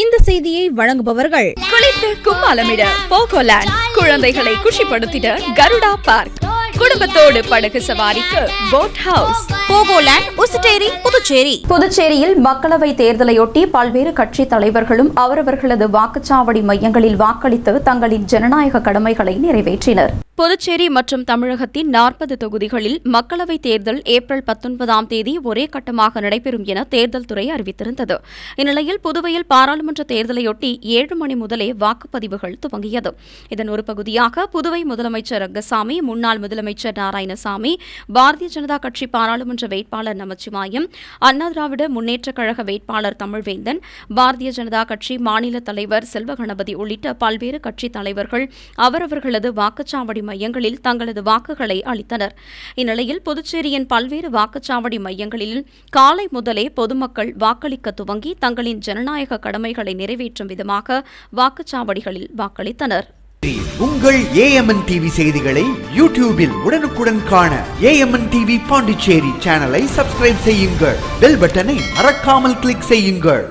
இந்த செய்தியை வழங்குபவர்கள் குளித்து கும்மாலமிட போகோலேண்ட் குழந்தைகளை குஷிப்படுத்திட கருடா பார்க். குடும்பத்தோடு படகு சவாரிக்கு போட் ஹவுஸ் போகோலேண்ட் உசுட்டேரி புதுச்சேரி. புதுச்சேரியில் மக்களவை தேர்தலையொட்டி பல்வேறு கட்சி தலைவர்களும் அவரவர்களது வாக்குச்சாவடி மையங்களில் வாக்களித்து தங்களின் ஜனநாயக கடமைகளை நிறைவேற்றினர். புதுச்சேரி மற்றும் தமிழகத்தின் நாற்பது தொகுதிகளில் மக்களவைத் தேர்தல் ஏப்ரல் பத்தொன்பதாம் தேதி ஒரே கட்டமாக நடைபெறும் என தேர்தல் துறை அறிவித்திருந்தது. இந்நிலையில் புதுவையில் பாராளுமன்ற தேர்தலையொட்டி ஏழு மணி முதலே வாக்குப்பதிவுகள் துவங்கியது. இதன் ஒரு பகுதியாக புதுவை முதலமைச்சர் ரங்கசாமி முன்னாள் முதலமைச்சர் நாராயணசாமி பாரதிய ஜனதா கட்சி பாராளுமன்ற வேட்பாளர் நமச்சிவாயம் அண்ணா திராவிட முன்னேற்றக் கழக வேட்பாளர் தமிழ்வேந்தன் பாரதிய ஜனதா கட்சி மாநில தலைவர் செல்வ கணபதி உள்ளிட்ட பல்வேறு கட்சித் தலைவர்கள் அவரவர்களது வாக்குச்சாவடி மையங்களில் தங்களது வாக்குகளை அளித்தனர். இந்நிலையில் புதுச்சேரியின் பல்வேறு வாக்குச்சாவடி மையங்களில் காலை முதலே பொதுமக்கள் வாக்களிக்க துவங்கி தங்களின் ஜனநாயக கடமைகளை நிறைவேற்றும் விதமாக வாக்குச்சாவடிகளில் வாக்களித்தனர். உங்கள் ஏஎம்என் டிவி செய்திகளை யூடியூபில் உடனுக்குடன் காண ஏஎம்என் டிவி பாண்டிச்சேரி சேனலை சப்ஸ்கிரைப் செய்யுங்கள். பெல் பட்டனை மறக்காமல் கிளிக் செய்யுங்கள்.